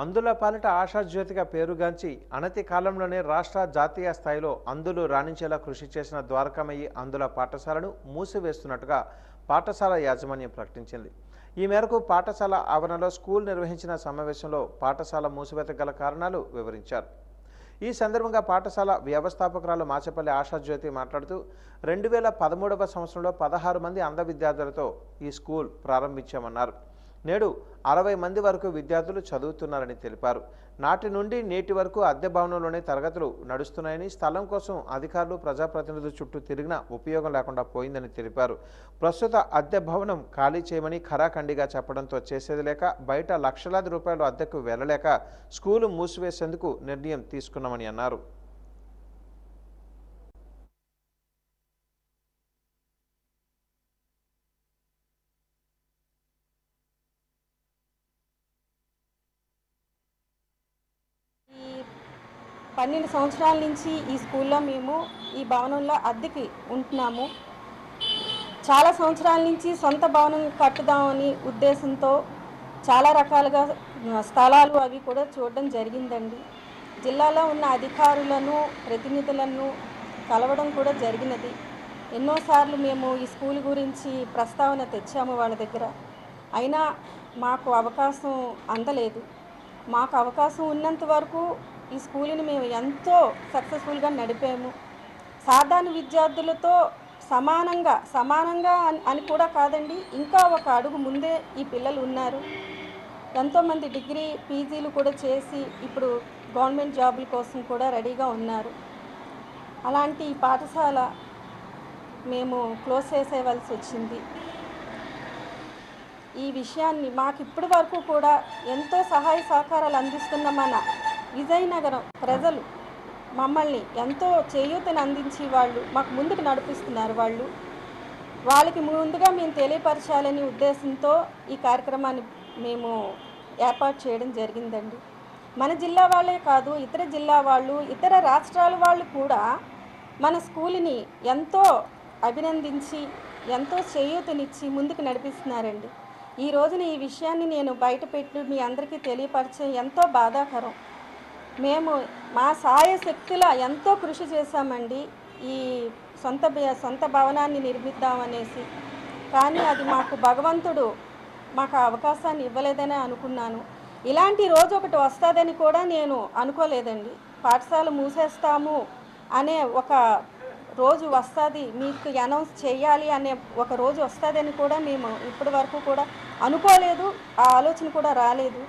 అందుల పాలిట ఆశాజ్యోతిగా పేరుగాంచి అనతి కాలంలోనే రాష్ట్ర జాతీయ స్థాయిలో అందులు రాణించేలా కృషి చేసిన ద్వారకామయ్యి అందుల పాఠశాలను మూసివేస్తున్నట్టుగా పాఠశాల యాజమాన్యం ప్రకటించింది. ఈ మేరకు పాఠశాల ఆవరణలో స్కూల్ నిర్వహించిన సమావేశంలో పాఠశాల మూసివేత గల కారణాలు వివరించారు. ఈ సందర్భంగా పాఠశాల వ్యవస్థాపకురాలు మాచపల్లి ఆశాజ్యోతి మాట్లాడుతూ రెండు వేల పదమూడవ సంవత్సరంలో పదహారు మంది అంధ విద్యార్థులతో ఈ స్కూల్ ప్రారంభించామన్నారు. నేడు అరవై మంది వరకు విద్యార్థులు చదువుతున్నారని తెలిపారు. నాటి నుండి నేటి వరకు అద్దె భవనంలోనే తరగతులు నడుస్తున్నాయని స్థలం కోసం అధికారులు ప్రజాప్రతినిధుల చుట్టూ తిరిగినా ఉపయోగం లేకుండా పోయిందని తెలిపారు. ప్రస్తుత అద్దె భవనం ఖాళీ చేయమని ఖరాఖండిగా చెప్పడంతో చేసేది లేక బయట లక్షలాది రూపాయలు అద్దెకు వెళ్ళలేక స్కూలు మూసివేసేందుకు నిర్ణయం తీసుకున్నామని అన్నారు ఈ పన్నెండు సంవత్సరాల నుంచి ఈ స్కూల్లో మేము ఈ భవనంలో అద్దెకి ఉంటున్నాము. చాలా సంవత్సరాల నుంచి సొంత భవనం కట్టుదామని ఉద్దేశంతో చాలా రకాలుగా స్థలాలు అవి కూడా చూడడం జరిగిందండి. జిల్లాలో ఉన్న అధికారులను ప్రతినిధులను కలవడం కూడా జరిగినది. ఎన్నోసార్లు మేము ఈ స్కూల్ గురించి ప్రస్తావన తెచ్చాము వాళ్ళ దగ్గర. అయినా మాకు అవకాశం అందలేదు. మాకు అవకాశం ఉన్నంత వరకు ఈ స్కూల్ని మేము ఎంతో సక్సెస్ఫుల్గా నడిపాము. సాధారణ విద్యార్థులతో సమానంగా సమానంగా అని అని కూడా కాదండి ఇంకా ఒక అడుగు ముందే ఈ పిల్లలు ఉన్నారు. ఎంతోమంది డిగ్రీ పీజీలు కూడా చేసి ఇప్పుడు గవర్నమెంట్ జాబుల కోసం కూడా రెడీగా ఉన్నారు. అలాంటి ఈ పాఠశాల మేము క్లోజ్ చేసేవలసి వచ్చింది. ఈ విషయాన్ని మాకు ఇప్పటి వరకు కూడా ఎంతో సహాయ సహకారాలు అందిస్తున్న మన విజయనగరం ప్రజలు మమ్మల్ని ఎంతో చేయూతను అందించి వాళ్ళు మాకు ముందుకు నడిపిస్తున్నారు వాళ్ళు. వాళ్ళకి ముందుగా మేము తెలియపరచాలనే ఉద్దేశంతో ఈ కార్యక్రమాన్ని మేము ఏర్పాటు చేయడం జరిగిందండి. మన జిల్లా వాళ్ళే కాదు ఇతర జిల్లా వాళ్ళు ఇతర రాష్ట్రాల వాళ్ళు కూడా మన స్కూల్ని ఎంతో అభినందించి ఎంతో చేయూతనిచ్చి ముందుకు నడిపిస్తున్నారండి. ఈ రోజున ఈ విషయాన్ని నేను బయటపెట్టి మీ అందరికీ తెలియపరిచే ఎంతో బాధాకరం. మేము మా సాయ శక్తుల ఎంతో కృషి చేశామండి. ఈ సొంత సొంత భవనాన్ని నిర్మిద్దామనేసి. కానీ అది మాకు భగవంతుడు మాకు అవకాశాన్ని ఇవ్వలేదని అనుకున్నాను. ఇలాంటి రోజు ఒకటి వస్తుందని కూడా నేను అనుకోలేదండి. పాఠశాల మూసేస్తాము అనే ఒక రోజు వస్తుంది మీకు అనౌన్స్ చేయాలి అనే ఒక రోజు వస్తుందని కూడా మేము ఇప్పటి వరకు కూడా అనుకోలేదు. ఆ ఆలోచన కూడా రాలేదు.